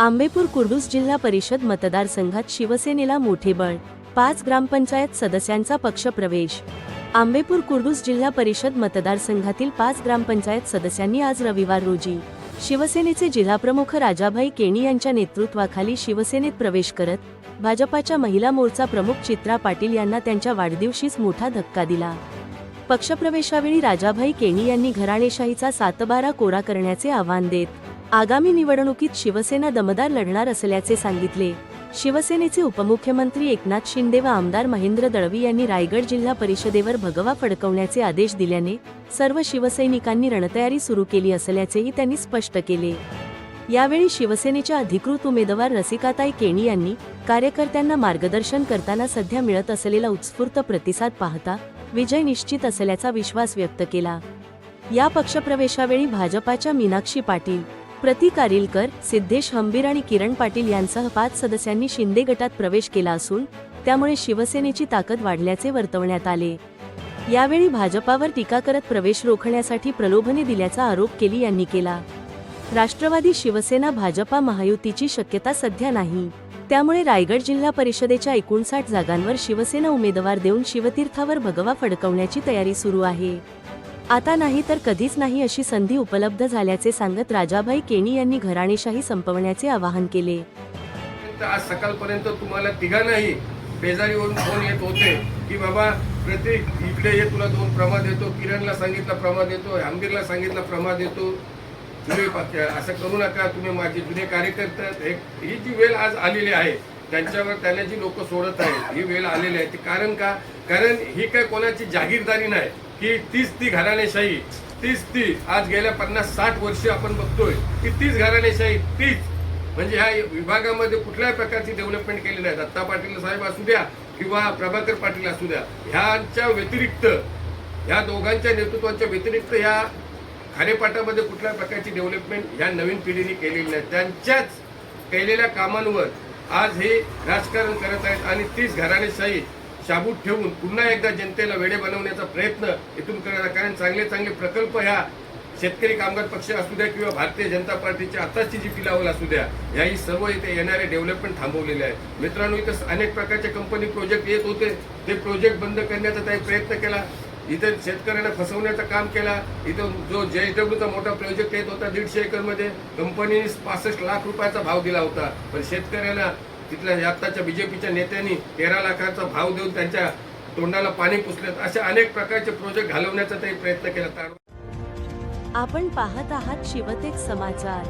आंबेपूर कुर्डूस जिल्हा परिषद मतदारसंघात शिवसेनेला मोठे बळ पाच ग्रामपंचायत सदस्यांचा पक्षप्रवेश आंबेपूर कुर्डूस जिल्हा परिषद मतदारसंघातील पाच ग्रामपंचायत सदस्यांनी आज रविवार रोजी शिवसेनेचे जिल्हाप्रमुख राजाभाई केणी यांच्या नेतृत्वाखाली शिवसेनेत प्रवेश करत भाजपाच्या महिला मोर्चा प्रमुख चित्रा पाटील यांना त्यांच्या वाढदिवशीच मोठा धक्का दिला. पक्षप्रवेशावेळी राजाभाई केणी यांनी घराणेशाहीचा सातबारा कोरा करण्याचे आवाहन देत आगामी निवडणुकीत शिवसेना दमदार लढणार असल्याचे सांगितले. शिवसेनेचे उपमुख्यमंत्री एकनाथ शिंदे व आमदार महेंद्र दळवी यांनी रायगड जिल्हा परिषदेवर भगवा फडकवण्याचे आदेश दिल्याने सर्व शिवसैनिकांनी रणतयारी सुरू केली असल्याचेही त्यांनी स्पष्ट केले. यावेळी शिवसेनेच्या अधिकृत उमेदवार रसिकाताई केणी यांनी कार्यकर्त्यांना मार्गदर्शन करताना सध्या मिळत असलेला उत्स्फूर्त प्रतिसाद पाहता विजय निश्चित असल्याचा विश्वास व्यक्त केला. या पक्षप्रवेशावेळी भाजपाच्या मीनाक्षी पाटील प्रति कारिलकर सिद्धेश हंबीर आणि किरण पाटील यांसह पाच सदस्यांनी शिंदे गटात प्रवेश केला असून त्यामुळे शिवसेनेची ताकद वाढल्याचे वर्तवण्यात आले. यावेळी भाजपावर टीका करत प्रवेश रोखण्यासाठी प्रलोभने दिल्याचा आरोप केली यांनी केला. राष्ट्रवादी शिवसेना भाजपा महायुतीची शक्यता सध्या नाही. त्यामुळे रायगड जिल्हा परिषदेच्या एकोणसाठ जागांवर शिवसेना उमेदवार देऊन शिवतीर्थावर भगवा फडकवण्याची तयारी सुरू आहे. आता नाही तर कधीच नाही अशी संधी उपलब्ध झाल्याचे सांगत राजाभाई केणी यांनी घराणेशाही संपवण्याचे आवाहन केले. तर आज सकाळपर्यंत तुम्हाला तिघांनाही बेजारीवरून फोन येत होते की बाबा प्रत्येक इकडे ये तुला दोन प्रमाद देतो. किरणला सांगितला प्रमाद देतो. आंबीरला सांगितला प्रमाद देतो. तुम्ही असं करू नका. तुम्ही माझे जुने कार्यकर्ते एक ही जी वेळ आज आलेली आहे त्यांच्यावर त्यांना जी लोक सोडत आहेत ही वेळ आलेली आहे. ती कारण का? कारण ही काय कोणाची जागीरदारी नाही. की तीच ती घराणेशाही तीच ती आज गेल्या पन्नास साठ वर्ष आपण बघतोय की तीच घराणेशाही तीच. म्हणजे ह्या विभागामध्ये कुठल्याही प्रकारची डेव्हलपमेंट केली नाही. दत्ता पाटील साहेब असू द्या किंवा प्रभाकर पाटील असू द्या ह्यांच्या व्यतिरिक्त ह्या दोघांच्या नेतृत्वाच्या व्यतिरिक्त ह्या खारेपाटामध्ये कुठल्या प्रकारची डेव्हलपमेंट ह्या नवीन पिढीने केलेली नाही. त्यांच्याच केलेल्या कामांवर आज हे राजकारण करत आहेत आणि तीच घराणेशाही शाबूत ठेवून पुन्हा एकदा जनतेला वेडे बनवण्याचा प्रयत्न इथून करायला कारण चांगले चांगले प्रकल्प ह्या शेतकरी कामगार पक्ष असू द्या किंवा भारतीय जनता पार्टीची आताची जी पिलावल असू द्या याही सर्व इथे येणारे डेव्हलपमेंट थांबवलेले आहे मित्रांनो इथं अनेक प्रकारचे कंपनी प्रोजेक्ट येत होते. ते प्रोजेक्ट बंद करण्याचा त्यांनी प्रयत्न केला. इथं शेतकऱ्यांना फसवण्याचं काम केला. इथं जो जे डब्ल्यूचा मोठा प्रोजेक्ट येत होता दीडशे एकरमध्ये कंपनीने पासष्ट लाख रुपयाचा भाव दिला होता. पण शेतकऱ्यांना तिथल्या आत्ताच्या बीजेपीच्या नेत्यांनी तेरा लाखाचा भाव देऊन त्यांच्या तोंडाला पाणी पुसलेत असे अनेक प्रकारचे प्रोजेक्ट घालवण्याचा ते प्रयत्न केला. आपण पाहत आहात शिवतेक समाचार.